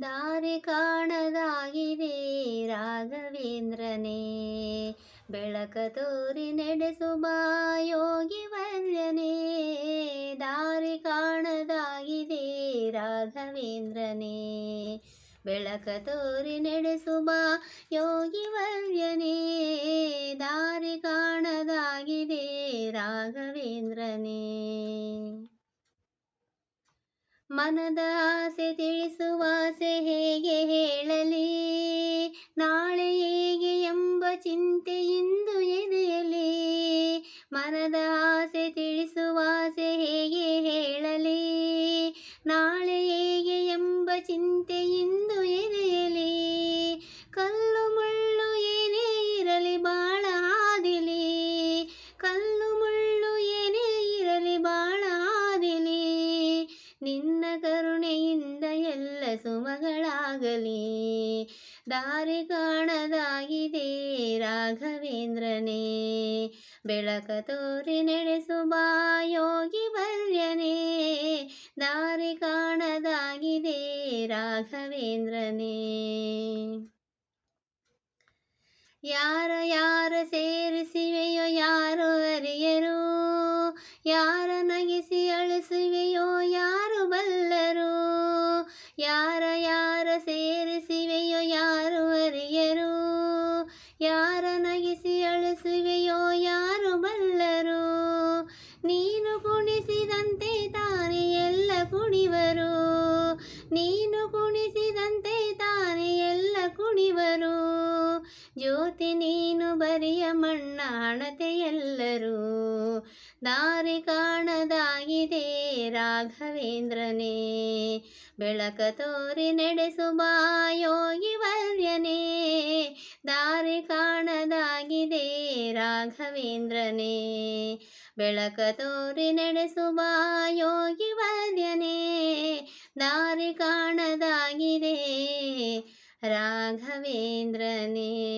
ದಾರಿ ಕಾಣದಾಗಿದೆ ರಾಘವೇಂದ್ರನೇ. ಬೆಳಕ ತೋರಿ ನಡೆಸುವ ಯೋಗಿ ವರ್ಯನೇ ದಾರಿ ಕಾಣದಾಗಿದೆ ರಾಘವೇಂದ್ರನೇ. ಬೆಳಕ ತೋರಿ ನಡೆಸುವ ಯೋಗಿ ವರ್ಯನೇ ದಾರಿ ಕಾಣದಾಗಿದೆ ರಾಘವೇಂದ್ರನೇ. ಮನದ ಆಸೆ ತಿಳಿಸುವ ಆಸೆ ಹೇಗೆ ಹೇಳಲಿ? ನಾಳೆ ಹೇಗೆ ಎಂಬ ಚಿಂತೆ ಇಂದು ಎದೆಯಲಿ? ಮನದ ಆಸೆ ತಿಳಿಸುವ ಕರುಣೆಯಿಂದ ಎಲ್ಲ ಸುಮಗಳಾಗಲಿ ದಾರಿ ಕಾಣದಾಗಿದೆ ರಾಘವೇಂದ್ರನೇ. ಬೆಳಕ ತೋರಿ ನಡೆಸುವ ಯೋಗಿ ಬಲ್ಯನೇ ದಾರಿ ಕಾಣದಾಗಿದೆ ರಾಘವೇಂದ್ರನೇ. ಯಾರ ಯಾರ ಸೇರಿಸಿವೆಯೋ ಯಾರು ಅರಿಯರು. ಯಾರ ನಗಿಸಿ ಅಳಿಸುವೆಯೋ ಯಾರು ಬಲ್ಲರು ಯಾರ ಯಾರ ಸೇರಿಸಿವೆಯೋ ಯಾರು ಅರಿಯರು ಯಾರ ನಗಿಸಿ ಅಳಿಸುವೆಯೋ ಯಾರು ಬಲ್ಲರು? ನೀನು ಕುಣಿಸಿದಂತೆ ತಾನೇ ಎಲ್ಲ ಕುಣಿವರು. ನೀನು ಕುಣಿಸಿದಂತೆ ತಾನೇ ಎಲ್ಲ ಕುಣಿವರು. ಜ್ಯೋತಿ ನೀನು ಬರಿಯ ಮಣ್ಣ ಎಲ್ಲರೂ. ದಾರಿ ಕಾಣದಾಗಿದೆ ರಾಘವೇಂದ್ರನೇ. ಬೆಳಕ ತೋರಿ ನಡೆಸುವ ಯೋಗಿ ವರ್ಯನೇ ದಾರಿ ಕಾಣದಾಗಿದೆ ರಾಘವೇಂದ್ರನೇ. ಬೆಳಕ ತೋರಿ ನಡೆಸುವ ಯೋಗಿ ವರ್ಯನೇ ದಾರಿ ಕಾಣದಾಗಿದೆ ರಾಘವೇಂದ್ರನೇ.